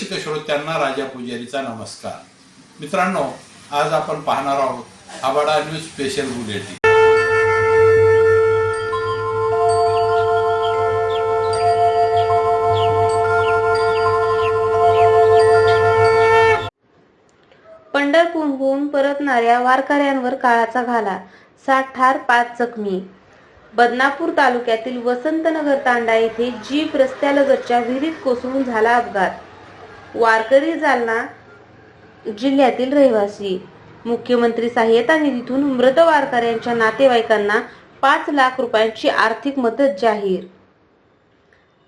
रसिक श्रोत्यांना राजा पुजारीचा नमस्कार. मित्रांनो आज आपण पाहणार आहोत आबाडा न्यूज स्पेशल बुलेटिन पंढरपूरहून परतणाऱ्या वारकऱ्यांवर काळाचा घाला सात ठार पाच जखमी. बदनापूर तालुक्यातील वसंतनगर तांडा येथे जीप रस्त्यालगतच्या विहिरीत कोसळून झाला अपघात. वारकरी जालना जिल्ह्यातील रहिवासी. मुख्यमंत्री सहाय्यता निधीतून मृत वारकऱ्यांच्या नातेवाईकांना पाच लाख रुपयांची आर्थिक मदत जाहीर.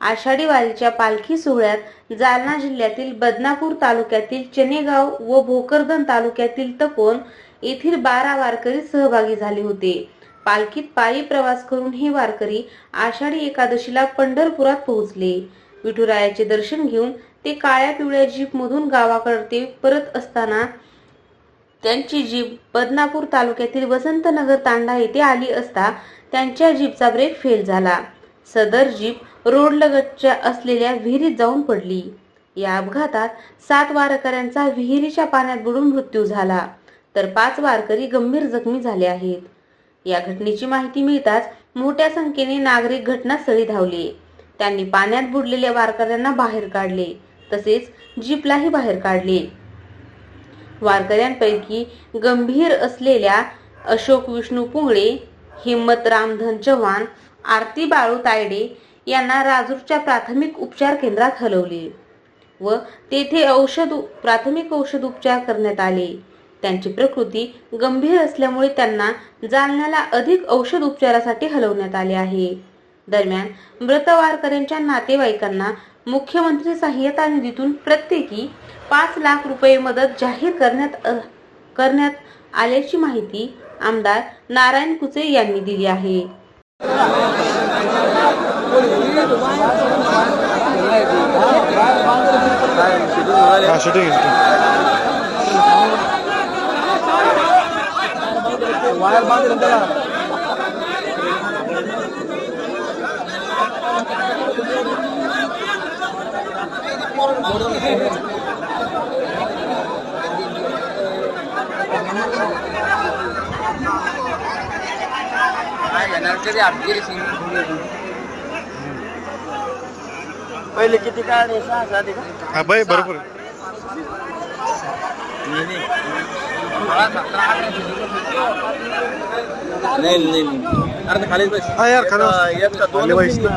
आषाढी वारीच्या पालखी सोहळ्यात जालना जिल्ह्यातील बदनापूर तालुक्यातील चनेगाव व भोकरदन तालुक्यातील तपोन येथील बारा वारकरी सहभागी झाले होते. पालखीत पायी प्रवास करून हे वारकरी आषाढी एकादशीला पंढरपुरात पोहोचले. विठुरायाचे दर्शन घेऊन ते काळ्या पिवळ्या जीप मधून गावाकडे परत असताना त्यांची जीप बदनापूर तालुक्यातील वसंतनगर तांडा येथे आली असता त्यांच्या जीपचा ब्रेक फेल झाला. सदर जीप रोडलगतच्या असलेल्या विहिरीत जाऊन पडली. या अपघातात सात वारकऱ्यांचा विहिरीच्या पाण्यात बुडून मृत्यू झाला. तर पाच वारकरी गंभीर जखमी झाले आहेत. या घटनेची माहिती मिळताच मोठ्या संख्येने नागरिक घटनास्थळी धावले. त्यांनी पाण्यात बुडलेल्या वारकऱ्यांना बाहेर काढले. तसेच जीपलाही बाहेर काढले. वारकऱ्यांपैकी गंभीर असलेल्या अशोक विष्णू पुंगळे हिम्मत रामधन चव्हाण आरती बाळू तायडे यांना राजूरच्या प्राथमिक उपचार केंद्रात हलवले व तेथे औषध प्राथमिक औषध उपचार करण्यात आले. त्यांची प्रकृती गंभीर असल्यामुळे त्यांना जालन्याला अधिक औषध उपचारासाठी हलवण्यात आले आहे. दरम्यान मृत वारकऱ्यांच्या नातेवाईकांना मुख्यमंत्री सहाय्यता निधीतून प्रत्येकी पाच लाख रुपये मदत जाहीर करण्यात करण्यात आल्याची माहिती आमदार नारायण कुचे यांनी दिली आहे. हा वायर पहिले किती काढले सहा सात आहे का हा बाई भरपूर आहे. नाही नाही नाही. अरे ते खालीच बस हा यार खाली बस. एक का दोन खाली बस ना.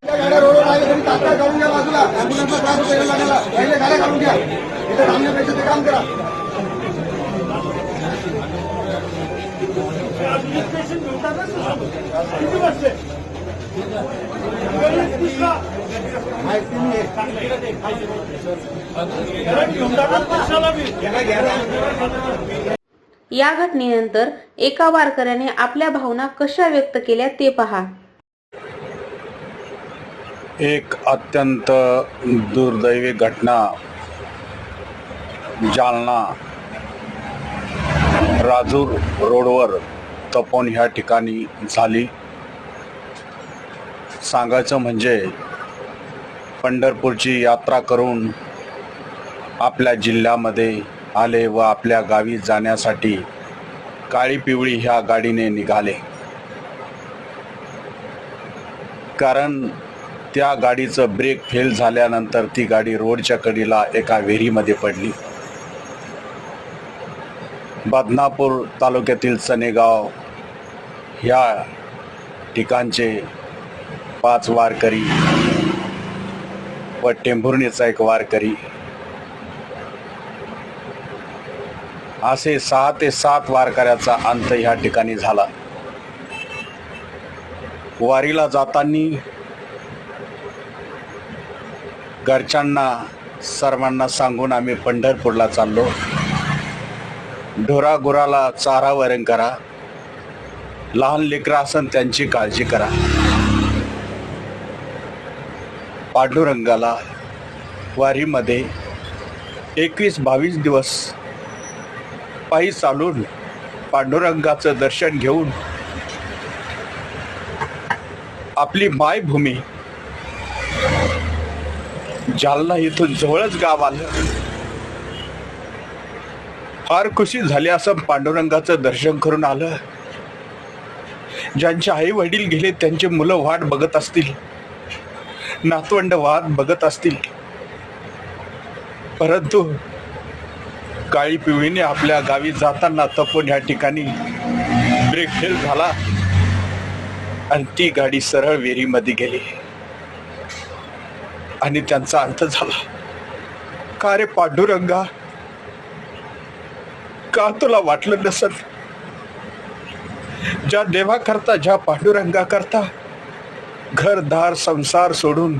या घटनेनंतर एका वारकऱ्याने आपल्या भावना कशा व्यक्त केल्या ते पहा. एक अत्यंत दुर्दैवी घटना जालना राजूर रोडवर तपोन ह्या ठिकाणी झाली. सांगायचं म्हणजे पंढरपूरची यात्रा करून आपल्या जिल्ह्यामध्ये आले व आपल्या गावी जाण्यासाठी काळी पिवळी ह्या गाडीने निघाले. कारण त्या गाडीचं ब्रेक फेल झाल्यानंतर ती गाडी रोडच्या कडीला एका विहिरीमध्ये पडली. बदनापूर तालुक्यातील चनेगाव ह्या ठिकाणचे पाच वारकरी व टेंभुर्णीचा एक वारकरी. असे सहा ते सात वारकऱ्याचा अंत ह्या ठिकाणी झाला. वारीला जाताना घरच्यांना सर्वांना सांगून आम्ही पंढरपूरला चाललो. ढोरागुराला चारा वरण करा. लहान लेकरं असन त्यांची काळजी करा. पांडुरंगाला वारीमध्ये एकवीस बावीस दिवस पायी चालून पांडुरंगाचं दर्शन घेऊन आपली मायभूमी जालना इथून जवळच गाव आलं. फार खुशी झाली असं पांडुरंगाचं दर्शन करून आलं. ज्यांचे आई वडील गेले त्यांचे मुलं वाट बघत असतील. नातवंड वाट बघत असतील. परंतु काळी पिवळीने आपल्या गावी जाताना तपून या ठिकाणी ब्रेक फेल झाला. आणि ती गाडी सरळ विहिरीमध्ये गेली. आणि त्यांचा अंत झाला. का रे पांडुरंगा? का तुला वाटलं नसत ज्या देवाकरता ज्या पांडुरंगा करता घरदार संसार सोडून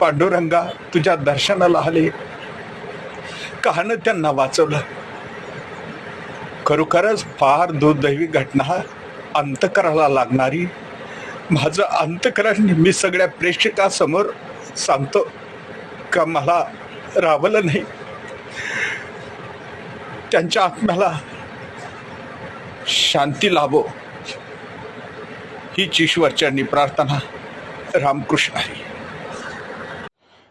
पांडुरंगा तुझ्या दर्शनाला आले. कहाणं त्यांना वाचवलं. खरोखरच फार दुर्दैवी घटना अंतकराला लागणारी माझं अंतकरण मी सगळ्या प्रेक्षकासमोर सांगतो का मला रावलं नाही. त्यांच्या आत्म्याला शांती लाभो. हीच ईश्वरच्यांनी प्रार्थना रामकृष्ण आहे.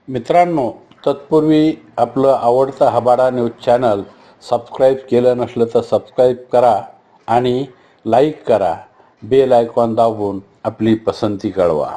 मित्रांनो तत्पूर्वी आपलं आवडतं हबाडा न्यूज चॅनल सबस्क्राईब केलं नसलं तर सबस्क्राईब करा आणि लाईक करा. बेल आयकॉन दाबून आपली पसंती कळवा